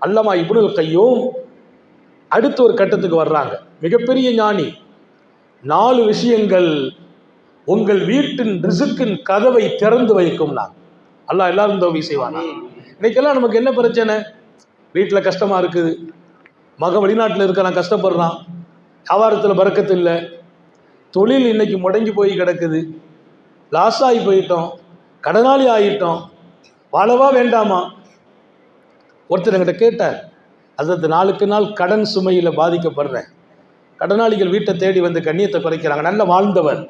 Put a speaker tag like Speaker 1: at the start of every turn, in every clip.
Speaker 1: அல்லமா இப்னுல் கையும் அடுத்த ஒரு கட்டத்துக்கு வர்றாங்க. மிகப்பெரிய ஞானி. நாலு விஷயங்கள் உங்கள் வீட்டின் ரிசுக்கின் கதவை திறந்து வைக்கும் நான். அல்லாஹ் எல்லாரும் உதவி செய்வானா. இன்னைக்கெல்லாம் நமக்கு என்ன பிரச்சனை? வீட்டில் கஷ்டமாக இருக்குது. மகன் வெளிநாட்டில் இருக்கான் கஷ்டப்படுறான். வியாபாரத்தில் பறக்கத்து இல்லை. தொழில் இன்னைக்கு முடங்கி போய் கிடக்குது. லாஸ் ஆகி போயிட்டோம். கடனாளி ஆகிட்டோம் வாழவா வேண்டாமா? ஒருத்தர் என்கிட்ட கேட்டார் அதற்கு நாளுக்கு நாள் கடன் சுமையில் பாதிக்கப்படுறேன். கடனாளிகள் வீட்டை தேடி வந்து கண்ணியத்தை குறைக்கிறாங்க. நல்ல வாழ்ந்தவர்.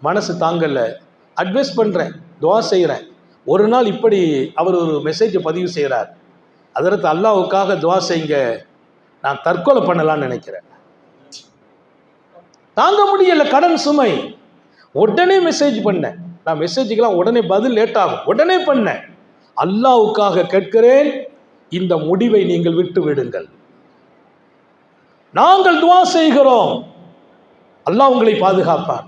Speaker 1: மனசு தாங்கல. அட்வைஸ் பண்ணுறேன் துவா செய்கிறேன் ஒரு நாள் இப்படி அவர் ஒரு மெசேஜை பதிவு செய்கிறார் அதற்கு அல்லாவுக்காக துவா செய்யுங்க. நான் தற்கொலை பண்ணலாம்னு நினைக்கிறேன். தாங்க முடியல கடன் சுமை. உடனே மெசேஜ் பண்ணேன். நான் மெசேஜுக்கெல்லாம் உடனே பதில் லேட் ஆகும். உடனே பண்ணேன். அல்லாவுக்காக கேட்கிறேன் இந்த முடிவை நீங்கள் விட்டு விடுங்கள். நாங்கள் துவா செய்கிறோம். அல்லாஹ் உங்களை பாதுகாப்பார்.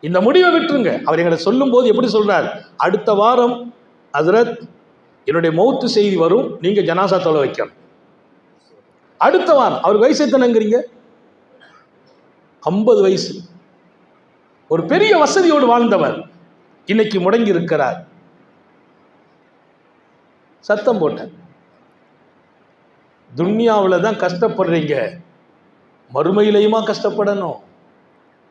Speaker 1: இந்த முடிவை விட்டுருங்க. அவர் எங்களை சொல்லும்போது எப்படி சொல்றார்? அடுத்த வாரம் ஹசரத் என்னுடைய மௌத்து செய்தி வரும் நீங்க ஜனாசா தொலை வைக்கணும். அடுத்த வாரம் அவர் வயசு எத்தனைங்கிறீங்க? ஐம்பது வயசு. ஒரு பெரிய வசதியோடு வாழ்ந்தவர். இன்னைக்கு முடங்கி இருக்கிறார் சத்தம் போட்டேன் துன்யாவில் தான் கஷ்டப்படுறீங்க. மறுமையிலையுமா கஷ்டப்படணும்.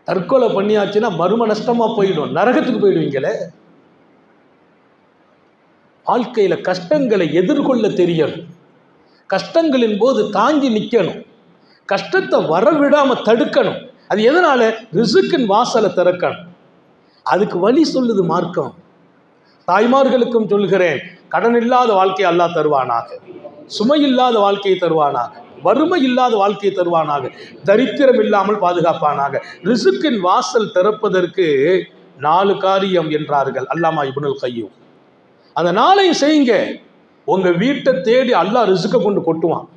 Speaker 1: தற்கொலை பண்ணியாச்சுன்னா மர்ம நஷ்டமா போயிடும். நரகத்துக்கு போயிடுவீங்களே. வாழ்க்கையில கஷ்டங்களை எதிர்கொள்ள தெரியணும். கஷ்டங்களின் போது தாங்கி நிற்கணும் கஷ்டத்தை வரவிடாம தடுக்கணும். அது எதனால? ரிசுக்கின் வாசலை திறக்கணும். அதுக்கு வழி சொல்லுது மார்க்கம். தாய்மார்களுக்கும் சொல்கிறேன் கடன் இல்லாத வாழ்க்கையை அல்லாஹ் தருவானாக. சுமை இல்லாத வாழ்க்கையை தருவானாக. வறுமை இல்லாத வாழ்க்கையை தருவானாக. தரித்திரம் இல்லாமல் பாதுகாப்பானாக. ரிசுக்கின் வாசல் திறப்பதற்கு நாலு காரியம் என்றார்கள் அல்லாமா இப்னுல் கையும். அந்த நாளையும் செய்யுங்க. உங்கள் வீட்டை தேடி அல்லாஹ் ரிசுக்கை கொண்டு கொட்டுவான்.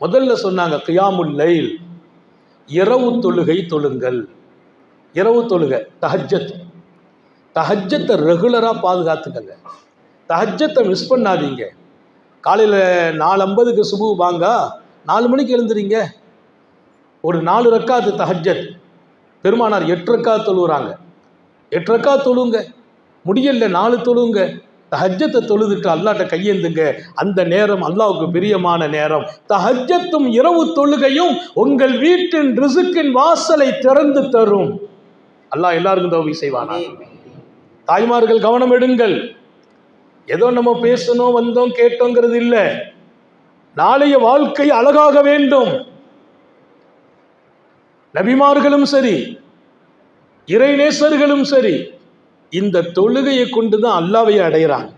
Speaker 1: முதல்ல சொன்னாங்க கியாமுல் லைல் இரவு தொழுகை தொழுங்கள். இரவு தொழுகை தஹஜத் தஹஜத்தை ரெகுலராக பாதுகாத்துக்கங்க. தஹஜத்தை மிஸ் பண்ணாதீங்க. காலையில் நாலு ஐம்பதுக்கு சுபு வாங்க நாலு மணிக்கு எழுந்துறீங்க ஒரு நாலு ரக்காத்து தஹஜத் பெருமானார் எட்டு ரக்கா தொழுகிறாங்க எட்டு ரக்கா தொழுங்க. முடியல நாலு தொழுங்க. தஹஜத்தை தொழுதுட்டு அல்லாட்ட கையேந்துங்க. அந்த நேரம் அல்லாவுக்கு பிரியமான நேரம். தஹஜத்தும் இரவு தொழுகையும் உங்கள் வீட்டின் ரிசுக்கின் வாசலை திறந்து தரும். அல்லாஹ் எல்லாருக்கும் தோவி செய்வானா? தாய்மார்கள் கவனம் எடுங்கள். ஏதோ நம்ம பேசணும் வந்தோம் கேட்டோங்கிறது இல்லை. நாளைய வாழ்க்கை அழகாக வேண்டும். நபிமார்களும் சரி இறைநேசர்களும் சரி இந்த தொழுகையை கொண்டு தான் அல்லாவையை அடைகிறாங்க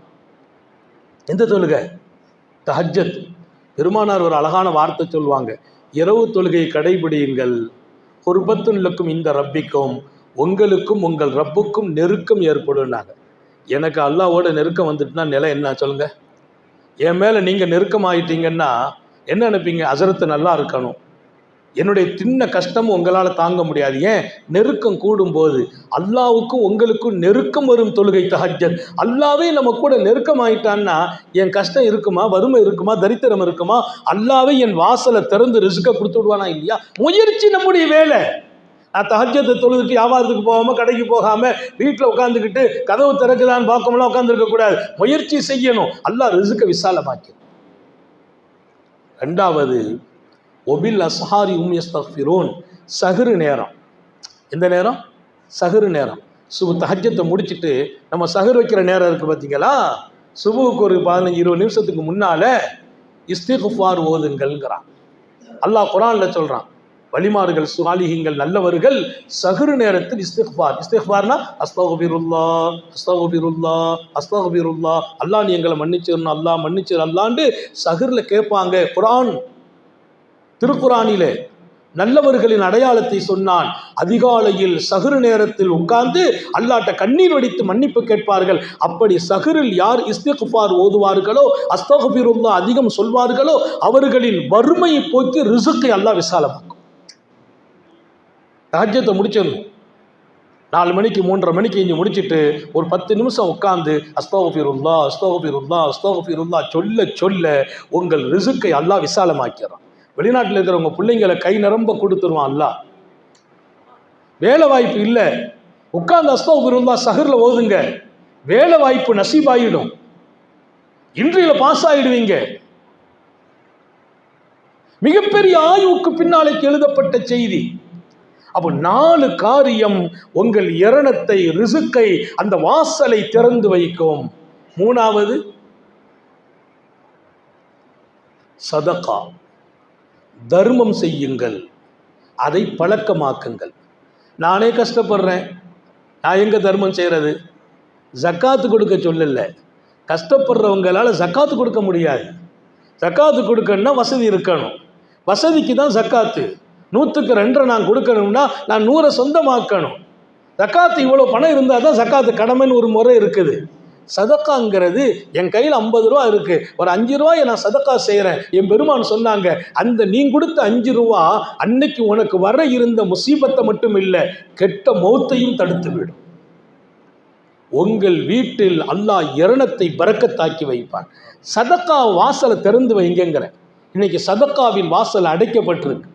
Speaker 1: எந்த தொழுகை? தஹஜத் பெருமானார் ஒரு அழகான வார்த்தை சொல்லுவாங்க. இரவு தொழுகையை கடைபிடியுங்கள். குர்பத்துன்லுக்கும் இந்த ரப்பிக்கும். உங்களுக்கும் உங்கள் ரப்புக்கும் நெருக்கம் ஏற்படும்னாங்க. எனக்கு அல்லாவோட நெருக்கம் வந்துட்டுனா நிலை என்ன? சொல்லுங்க. என் மேலே நீங்கள் நெருக்கம் ஆகிட்டீங்கன்னா என்ன நினைப்பீங்க? அசரத்து நல்லா இருக்கணும். என்னுடைய சின்ன கஷ்டமும் உங்களால் தாங்க முடியாது. ஏன்? நெருக்கம் கூடும்போது அல்லாவுக்கும் உங்களுக்கும் நெருக்கம் வரும் தொழுகை தஹஜத் அல்லாவே நம்ம கூட நெருக்கம் ஆயிட்டான்னா என் கஷ்டம் இருக்குமா? வறுமை இருக்குமா? தரித்திரம் இருக்குமா? அல்லாவே என் வாசலை திறந்து ரிசுக்க கொடுத்து விடுவானா இல்லையா? முயற்சி நம்முடைய வேலை. நான் தஹஜத்தை தொழுதுட்டு வியாபாரத்துக்கு போகாமல் கடைக்கு போகாமல் வீட்டில் உட்காந்துக்கிட்டு கதவு திறக்குதான்னு பார்க்கமெல்லாம் உட்காந்துருக்க கூடாது. முயற்சி செய்யணும். அல்லாஹ் ரிசுக்க விசாலமாக்கி. ரெண்டாவது ஒபில் அசஹாரி உம்யஸ்தஃபிரோன் சகுரு நேரம். எந்த நேரம்? சகுரு நேரம். சுபு தஹஜத்தை முடிச்சுட்டு நம்ம சகுர் வைக்கிற நேரம் இருக்குது பார்த்தீங்களா சுபுவுக்கு ஒரு பதினஞ்சு இருபது நிமிஷத்துக்கு முன்னால் இஸ்திஃபார் ஓதுங்கள்ங்கிறான். அல்லாஹ் குரானில் சொல்கிறான் வழிமாறுகள் சுகாலிகங்கள் நல்லவர்கள் சகுரு நேரத்தில் இஸ்திஃபார் இஸ்திஃபார்னா அஸ்தகுபிருல்லா அஸ்தகுபிருல்லா அஸ்தகுபிருல்லா அல்லாஹ் நீ எங்களை மன்னிச்சிடணும் அல்லா மன்னிச்சிரு அல்லாண்டு சகுரில் கேட்பாங்க. குரான் திருக்குறானிலே நல்லவர்களின் அடையாளத்தை சொன்னான். அதிகாலையில் சகுரு நேரத்தில் உட்கார்ந்து அல்லாட்ட கண்ணீர் வடித்து மன்னிப்பு கேட்பார்கள். அப்படி சகுரில் யார் இஸ்திகுஃபார் ஓதுவார்களோ அஸ்தகுபிருல்லா அதிகம் சொல்வார்களோ அவர்களின் வறுமையை போக்கி ரிசுக்கை அல்லாஹ் விசாலமாக்கும். ராஜ்யத்தை முடிச்சிடணும். நாலு மணிக்கு மூன்றரை மணிக்கு இஞ்சி முடிச்சிட்டு ஒரு பத்து நிமிஷம் உட்காந்து அஸ்தோகபீருல்லா அஸ்தோகபீருல்லா அஸ்தோகபீருல்லா சொல்ல சொல்ல உங்கள் ரிசுக்கை அல்லாஹ் விசாலமாக்கிறான். வெளிநாட்டில் இருக்கிறவங்க பிள்ளைங்களை கை நிரம்ப கொடுத்துருவான் அல்லாஹ். வேலை வாய்ப்பு இல்லை. உட்காந்து அஸ்தோஃபிருல்லா சஹரில் ஓதுங்க. வேலை வாய்ப்பு நசீபாயிடும். இன்றையில் பாஸ் ஆயிடுவீங்க. மிகப்பெரிய ஆய்வுக்கு பின்னாலே எழுதப்பட்ட செய்தி. அப்போ நாலு காரியம் உங்கள் இரணத்தை ரிசுக்கை அந்த வாசலை திறந்து வைக்கும். மூணாவது சதகா. தர்மம் செய்யுங்கள். அதை பழக்கமாக்குங்கள். நானே கஷ்டப்படுறேன். நான் எங்கே தர்மம் செய்கிறது ஜக்காத்து கொடுக்க சொல்லலை. கஷ்டப்படுறவங்களால் ஜக்காத்து கொடுக்க முடியாது. ஜக்காத்து கொடுக்கணும்னா வசதி இருக்கணும். வசதிக்கு தான் ஜக்காத்து. நூற்றுக்கு ரெண்டரை நான் கொடுக்கணும்னா நான் நூறை சொந்தமாக்கணும். ஜக்காத்து இவ்வளோ பணம் இருந்தால் தான் ஜக்காத்து கடமைன்னு ஒரு முறை இருக்குது. சதக்காங்கிறது என் கையில் ஐம்பது ரூபா இருக்குது ஒரு அஞ்சு ரூபாயை நான் சதக்கா செய்கிறேன் என் பெருமான் சொன்னாங்க அந்த நீ கொடுத்த அஞ்சு ரூபா அன்னைக்கு உனக்கு வர இருந்த முசீபத்தை மட்டும் இல்லை கெட்ட மௌத்தையும் தடுத்து விடும். உங்கள் வீட்டில் அல்லாஹ் இரணத்தை பறக்கத்தாக்கி வைப்பான். சதக்கா வாசலை திறந்து வைங்கங்கிற. இன்னைக்கு சதக்காவின் வாசல் அடைக்கப்பட்டிருக்கு.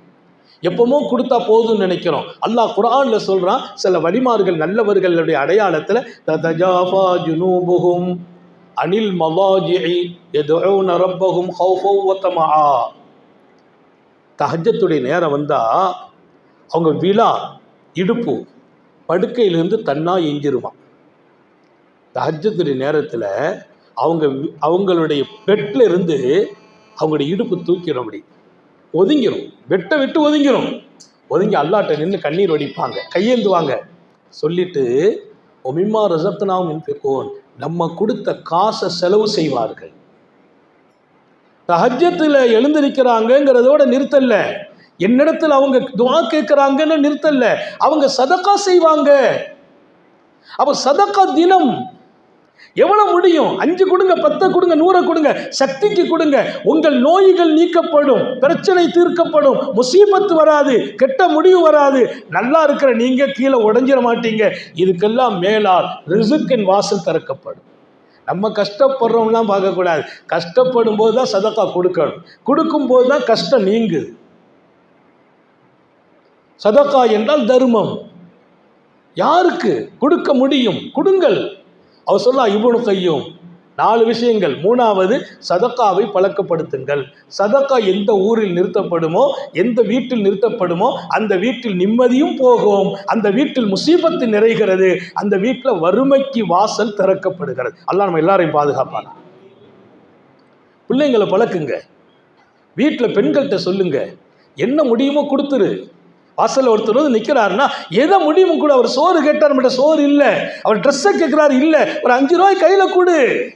Speaker 1: எப்பவுமோ கொடுத்தா போதும்னு நினைக்கிறோம். அல்லாஹ் குரானில் சொல்றான் சில வழிமார்கள் நல்லவர்களுடைய அடையாளத்துல ததஜாஃபா ஜுனூபுஹும் அனில் மவாஜிஇ யதுஊன நரப்பகும் ஹௌஹௌவத்தமா தஹஜத்துடைய நேரம் வந்தா அவங்க விழா இடுப்பு படுக்கையிலிருந்து தன்னா எஞ்சிருவான். தஹஜத்துடைய நேரத்தில் அவங்க அவங்களுடைய பெட்டில் இருந்து அவங்களுடைய இடுப்பு தூக்கிட முடியும். ஒதுங்கிரும். வெட்ட விட்டு ஒதுங்கிரும். ஒதுங்கி அல்லாட்ட நின்று கண்ணீர் வடிப்பாங்க. கையேந்துவாங்க. சொல்லிட்டு ஒமிமா ரசப்தனாவும் என்போன் நம்ம கொடுத்த காசை செலவு செய்வார்கள். தஹஜத்தில் எழுந்திருக்கிறாங்கங்கிறதோட நிறுத்தல என்னிடத்தில் அவங்க துவா கேட்குறாங்கன்னு நிறுத்தல அவங்க சதக்கா செய்வாங்க. அப்போ சதக்கா தினம் எவ்வளவு முடியும்? அஞ்சு கொடுங்க பத்தை கொடுங்க நூறை கொடுங்க சக்திக்கு கொடுங்க. உங்கள் நோய்கள் நீக்கப்படும் பிரச்சனை தீர்க்கப்படும் முசீபத்து வராது கெட்ட முடிவு வராது. நல்லா இருக்கிற நீங்க கீழே உடஞ்சிட மாட்டீங்க. இதுக்கெல்லாம் மேலால் ரிசுக்கின் வாசல் திறக்கப்படும். நம்ம கஷ்டப்படுறோம்லாம் பார்க்கக்கூடாது. கஷ்டப்படும் போது தான் சதக்கா கொடுக்கணும். கொடுக்கும்போது தான் கஷ்டம் நீங்குது சதக்கா என்றால் தர்மம். யாருக்கு கொடுக்க முடியும்? கொடுங்கள். அவர் சொல்லா இவனு கையும் நாலு விஷயங்கள். மூணாவது சதக்காவை பழக்கப்படுத்துங்கள். சதக்கா எந்த ஊரில் நிறுத்தப்படுமோ எந்த வீட்டில் நிறுத்தப்படுமோ அந்த வீட்டில் நிம்மதியும் போகும். அந்த வீட்டில் முசீபத்து நிறைகிறது. அந்த வீட்டில் வறுமைக்கு வாசல் திறக்கப்படுகிறது. அல்லாஹ் நம்ம எல்லாரையும் பாதுகாப்பான? பிள்ளைங்களை பழக்குங்க. வீட்டில் பெண்கள்கிட்ட சொல்லுங்க. என்ன முடியுமோ கொடுத்துரு. வாசல் ஒருத்தர் வந்து நிற்கிறாருன்னா எதை முடியும் கூட அவர் சோறு கேட்டார் நம்மகிட்ட சோறு இல்லை. அவர் ட்ரெஸ்ஸை கேட்குறாரு இல்லை. ஒரு அஞ்சு ரூபாய் கையில் கொடு.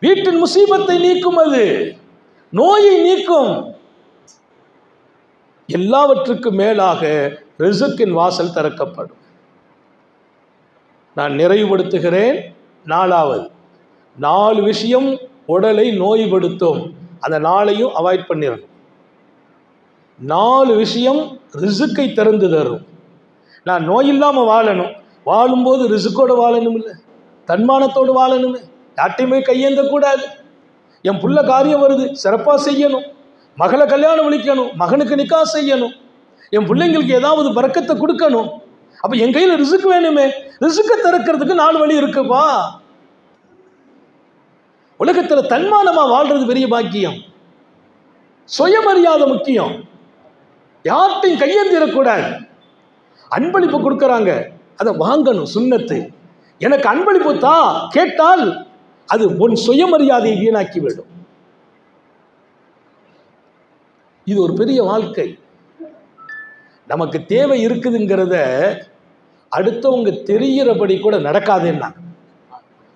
Speaker 1: வீட்டின் முசீபத்தை நீக்கும் அது. நோயை நீக்கும். எல்லாவற்றுக்கும் மேலாக ரிசுக்கின் வாசல் திறக்கப்படும். நான் நிறைவுபடுத்துகிறேன். நாலாவது நாலு விஷயம் உடலை நோய்படுத்தும். அந்த நாளையும் அவாய்ட் பண்ணிடணும் நாலு விஷயம் ரிசுக்கை திறந்து தரும். நான் நோய் இல்லாமல் வாழணும். வாழும்போது ரிசுக்கோடு வாழணும் இல்லை தன்மானத்தோடு வாழணுமே. யார்ட்டையுமே கையேந்தக்கூடாது. என் புள்ள காரியம் வருது. சிறப்பாக செய்யணும். மகளை கல்யாணம் விழிக்கணும் மகனுக்கு நிக்கா செய்யணும். என் பிள்ளைங்களுக்கு ஏதாவது பறக்கத்தை கொடுக்கணும். அப்போ என் கையில் ரிசுக்கு வேணுமே. ரிசுக்கை திறக்கிறதுக்கு நாலு வழி இருக்குப்பா. உலகத்தில் தன்மானமாக வாழ்றது பெரிய பாக்கியம். சுயமரியாதை முக்கியம். யார்கிட்டையும் கையேந்திரக்கூடாது. அன்பளிப்பு கொடுக்குறாங்க. அதை வாங்கணும் சுண்ணத்து. எனக்கு அன்பளிப்பு தா கேட்டால் அது உன் சுயமரியாதையை வீணாக்கி விடும் இது ஒரு பெரிய வாழ்க்கை. நமக்கு தேவை இருக்குதுங்கிறத அடுத்தவங்க தெரிகிறபடி கூட நடக்காதேன்னா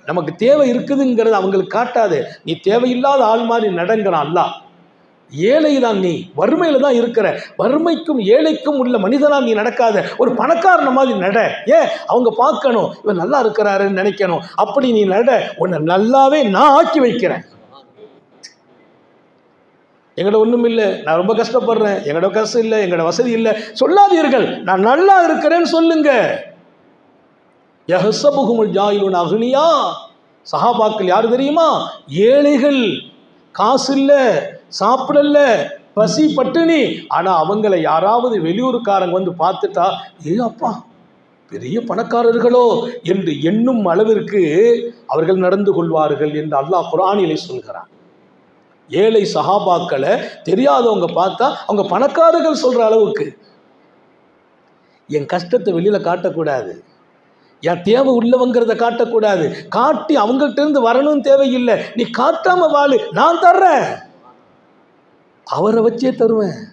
Speaker 1: நமக்கு தேவை இருக்குதுங்கிறது அவங்களுக்கு காட்டாது. நீ தேவையில்லாத ஆள் மாதிரி நடங்கிறான் ஏழை தான் நீ வறுமையில் தான் இருக்கிற. வறுமைக்கும் ஏழைக்கும் உள்ள மனிதனாக நீ நடக்காத. ஒரு பணக்காரன மாதிரி நட. ஏன் அவங்க பார்க்கணும் இவன் நல்லா இருக்கிறாருன்னு நினைக்கணும். அப்படி நீ நட. உன்னை நல்லாவே நான் ஆக்கி வைக்கிறேன். எங்கட ஒன்றும் இல்லை. நான் ரொம்ப கஷ்டப்படுறேன். எங்கட காசு இல்லை. எங்கட வசதி இல்லை. சொல்லாதீர்கள். நான் நல்லா இருக்கிறேன்னு சொல்லுங்க. யஹசபுகுமுல் ஜாயிலுன் அக்னியா சஹாபாக்கள் யார் தெரியுமா? ஏழைகள். காசு இல்லை. சாப்பிடல. பசி பட்டினி. ஆனால் அவங்கள யாராவது வெளியூருக்காரங்க வந்து பார்த்துட்டா ஏ அப்பா பெரிய பணக்காரர்களோ என்று எண்ணும் அளவிற்கு அவர்கள் நடந்து கொள்வார்கள் என்று அல்லாஹ் குரானிலே சொல்கிறார் ஏழை சஹாபாக்களை தெரியாதவங்க பார்த்தா அவங்க பணக்காரர்கள் சொல்ற அளவுக்கு. என் கஷ்டத்தை வெளியில காட்டக்கூடாது. என் தேவை உள்ளவங்கிறத காட்டக்கூடாது. காட்டி அவங்கள்ட்ட இருந்து வரணும்னு தேவையில்லை. நீ காட்டாம வாழு. நான் தர்றேன். அவரை வச்சே தருவேன்.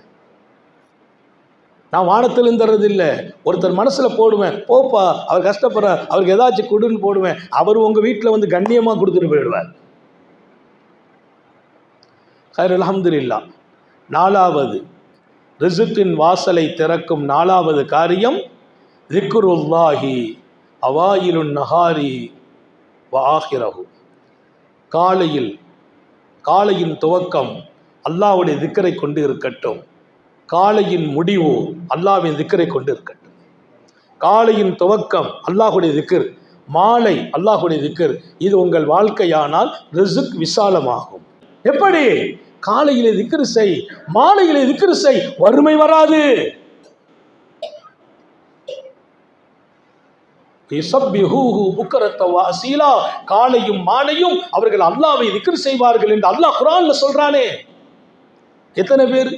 Speaker 1: நான் வானத்திலும் தர்றதில்லை. ஒருத்தர் மனசில் போடுவேன். போப்பா அவர் கஷ்டப்படுறார். அவருக்கு ஏதாச்சும் கொடுன்னு போடுவேன். அவர் உங்கள் வீட்டில் வந்து கண்ணியமாக கொடுத்துட்டு போயிடுவார். ஹைர் அல்ஹம்துலில்லா. நாலாவது ரிசுக்கின் வாசலை திறக்கும் நாலாவது காரியம் ரிக்குருல்லாஹி அவாயிலுன் நஹாரி வாஹிரஹு காலையில் காலையின் துவக்கம் அல்லாவுடைய திக்கரை கொண்டு இருக்கட்டும். காலையின் முடிவு அல்லாவின் திக்கரை கொண்டு இருக்கட்டும். காலையின் துவக்கம் அல்லாஹுடைய திக்கர். மாலை அல்லாஹுடைய திக்கர். இது உங்கள் வாழ்க்கையானால் ரிசுக் விசாலமாகும். எப்படி? காலையிலே திக்ரு செய் மாலையிலே திக்ரு செய் வறுமை வராது. காலையும் மாலையும் அவர்கள் அல்லாவை திக்கர் செய்வார்கள் என்று அல்லாஹ் குர்ஆன்ல சொல்றானே. எத்தனை பேர்?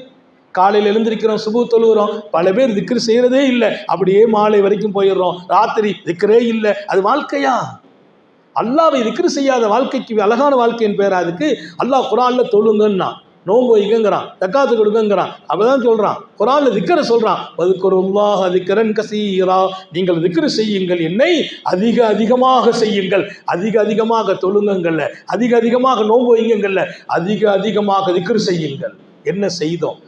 Speaker 1: காலையில் எழுந்திருக்கிறோம் சுபு தொழுகிறோம் பல பேர் திக்ரு செய்கிறதே இல்லை. அப்படியே மாலை வரைக்கும் போயிடுறோம். ராத்திரி திக்ரே இல்லை. அது வாழ்க்கையா? அல்லாவை திக்ரு செய்யாத வாழ்க்கைக்கு அழகான வாழ்க்கையின் பேர் அதுக்கு? அல்லாஹ் குரானில் தொழுங்கன்னா நோன்பு வைக்கங்கிறான் தக்காத்து கொடுக்கங்கிறான் அப்பதான் சொல்கிறான் குரானில் திக்கரை சொல்கிறான் வதுக்குருல்லாஹ் திக்கரன் கசீரா. நீங்கள் திக்ரு செய்யுங்கள் என்னை அதிக அதிகமாக செய்யுங்கள். அதிக அதிகமாக தொழுங்கங்கள்ல அதிக அதிகமாக நோன்பு வைங்கங்கள்ல அதிக அதிகமாக திக்கரு செய்யுங்கள். என்ன செய்தோம்?